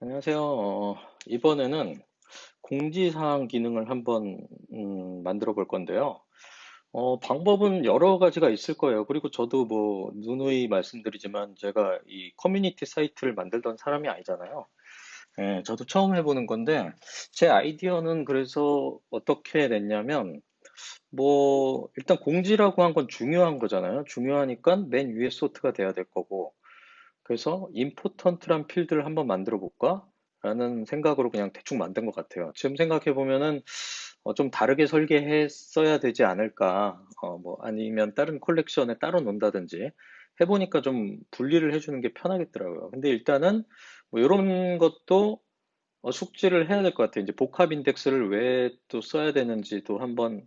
안녕하세요. 어, 이번에는 공지사항 기능을 한번 음, 만들어 볼 건데요. 어, 방법은 여러 가지가 있을 거예요. 그리고 저도 뭐 누누이 말씀드리지만 제가 이 커뮤니티 사이트를 만들던 사람이 아니잖아요. 예, 저도 처음 해보는 건데 제 아이디어는 그래서 어떻게 냈냐면 뭐 일단 공지라고 한 건 중요한 거잖아요. 중요하니까 맨 위에 소트가 돼야 될 거고 그래서 important란 필드를 한번 만들어 볼까? 라는 생각으로 그냥 대충 만든 것 같아요. 지금 생각해 보면은 어, 좀 다르게 설계했어야 되지 않을까? 어, 뭐 아니면 다른 콜렉션에 따로 놓는다든지 해보니까 좀 분리를 해주는 게 편하겠더라고요. 근데 일단은 뭐 이런 것도 어, 숙지를 해야 될 것 같아요. 이제 복합 인덱스를 왜 또 써야 되는지도 한번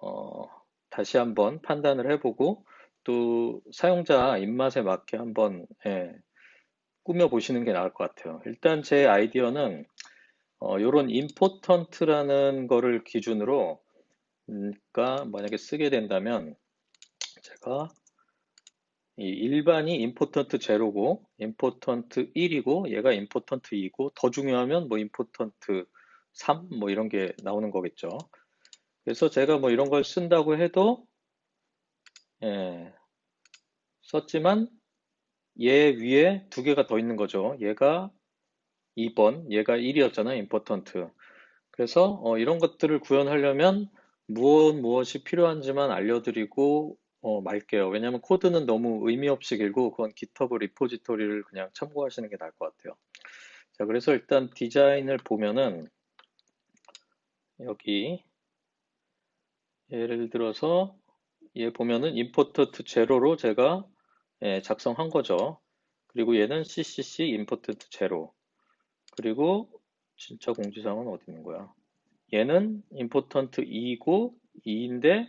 어, 다시 한번 판단을 해보고 또 사용자 입맛에 맞게 한번 예, 꾸며 보시는 게 나을 것 같아요. 일단 제 아이디어는 어, 요런 important라는 거를 기준으로 음, 그러니까 만약에 쓰게 된다면 제가 이 일반이 important 제로고 important 1이고 얘가 important 2고 더 중요하면 뭐 important 3 뭐 이런 게 나오는 거겠죠. 그래서 제가 뭐 이런 걸 쓴다고 해도 예, 썼지만 얘 위에 두 개가 더 있는 거죠. 얘가 2번, 얘가 1이었잖아요. important. 그래서 어, 이런 것들을 구현하려면 무엇 무엇이 필요한지만 알려드리고 어, 말게요. 왜냐하면 코드는 너무 의미 없이 길고 그건 GitHub 리포지토리를 그냥 참고하시는 게 나을 것 같아요. 자, 그래서 일단 디자인을 보면은 여기 예를 들어서 얘 보면은 import 제로로 제가 예, 작성한 거죠. 그리고 얘는 ccc important 제로. 그리고 진짜 공지사항은 어디 있는 거야? 얘는 important 2고 2인데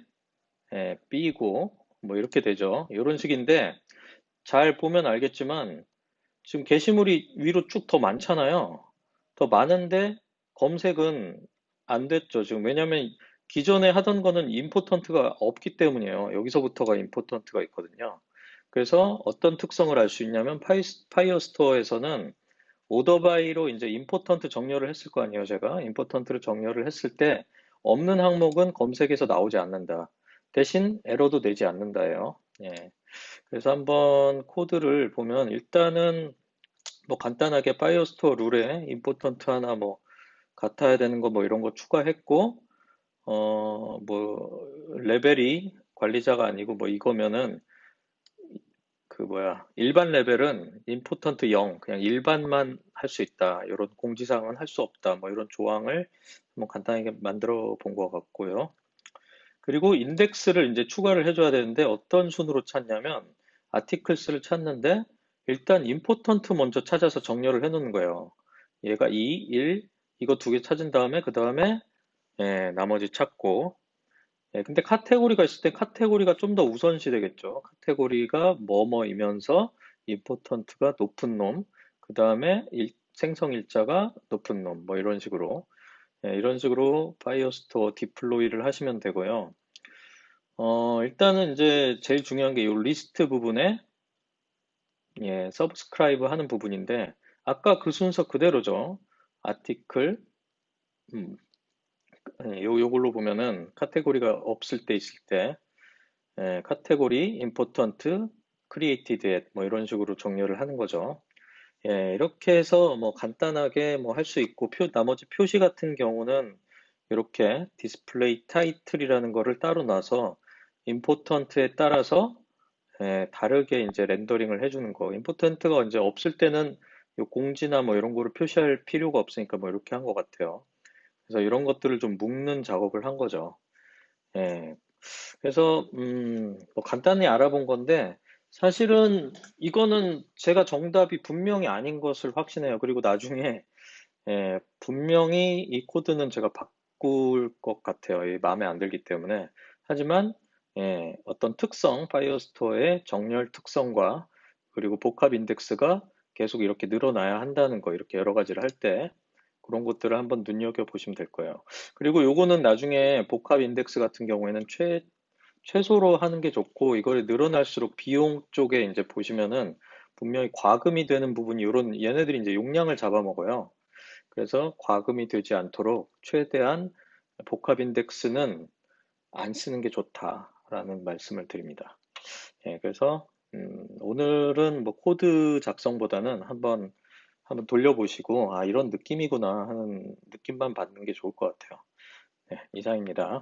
예, b고 뭐 이렇게 되죠. 이런 식인데 잘 보면 알겠지만 지금 게시물이 위로 쭉 더 많잖아요. 더 많은데 검색은 안 됐죠. 지금 왜냐면 기존에 하던 거는 important가 없기 때문이에요. 여기서부터가 important가 있거든요. 그래서 어떤 특성을 알 수 있냐면 파이, 파이어 스토어에서는 오더바이로 이제 important 정렬을 했을 거 아니에요, 제가. important를 정렬을 했을 때 없는 항목은 검색에서 나오지 않는다. 대신 에러도 내지 않는다예요. 예. 그래서 한번 코드를 보면 일단은 뭐 간단하게 파이어스토어 룰에 important 하나 뭐 같아야 되는 거 뭐 이런 거 추가했고 어 뭐 레벨이 관리자가 아니고 뭐 이거면은 그 뭐야 일반 레벨은 important 0 그냥 일반만 할 수 있다. 이런 공지사항은 할 수 없다. 뭐 이런 조항을 뭐 간단하게 만들어 본 것 같고요. 그리고 인덱스를 이제 추가를 해줘야 되는데 어떤 순으로 찾냐면 articles를 찾는데 일단 important 먼저 찾아서 정렬을 해 놓는 거예요. 얘가 2, 1 이거 두 개 찾은 다음에 그 다음에 예, 나머지 찾고 예, 근데 카테고리가 있을 때 카테고리가 좀 더 우선시 되겠죠. 카테고리가 뭐뭐이면서 임포턴트가 높은 놈, 그 다음에 생성 일자가 높은 놈, 뭐 이런 식으로 예, 이런 식으로 파이어스토어 디플로이를 하시면 되고요. 어, 일단은 이제 제일 중요한 게 이 리스트 부분에 예, 서브스크라이브 하는 부분인데 아까 그 순서 그대로죠. 아티클 음, 예, 요, 요걸로 보면은 카테고리가 없을 때 있을 때 예, 카테고리 created at 뭐 이런 식으로 정렬을 하는 거죠. 예, 이렇게 해서 뭐 간단하게 뭐 할 수 있고 표, 나머지 표시 같은 경우는 이렇게 display title이라는 거를 따로 놔서 important에 따라서 예, 다르게 이제 렌더링을 해주는 거. important가 이제 없을 때는 요 공지나 뭐 이런 거를 표시할 필요가 없으니까 뭐 이렇게 한 것 같아요. 그래서 이런 것들을 좀 묶는 작업을 한 거죠. 예. 그래서 음, 뭐 간단히 알아본 건데 사실은 이거는 제가 정답이 분명히 아닌 것을 확신해요. 그리고 나중에 예, 분명히 이 코드는 제가 바꿀 것 같아요. 마음에 안 들기 때문에. 하지만 예, 어떤 특성, 파이어스토어의 정렬 특성과 그리고 복합 인덱스가 계속 이렇게 늘어나야 한다는 거, 이렇게 여러 가지를 할 때 그런 것들을 한번 눈여겨보시면 될 거예요. 그리고 요거는 나중에 복합 인덱스 같은 경우에는 최, 최소로 하는 게 좋고 이걸 늘어날수록 비용 쪽에 이제 보시면은 분명히 과금이 되는 부분이 이런 얘네들이 이제 용량을 잡아먹어요. 그래서 과금이 되지 않도록 최대한 복합 인덱스는 안 쓰는 게 좋다라는 말씀을 드립니다. 예, 그래서 음, 오늘은 뭐 코드 작성보다는 한번 한번 돌려보시고 아 이런 느낌이구나 하는 느낌만 받는 게 좋을 것 같아요. 네, 이상입니다.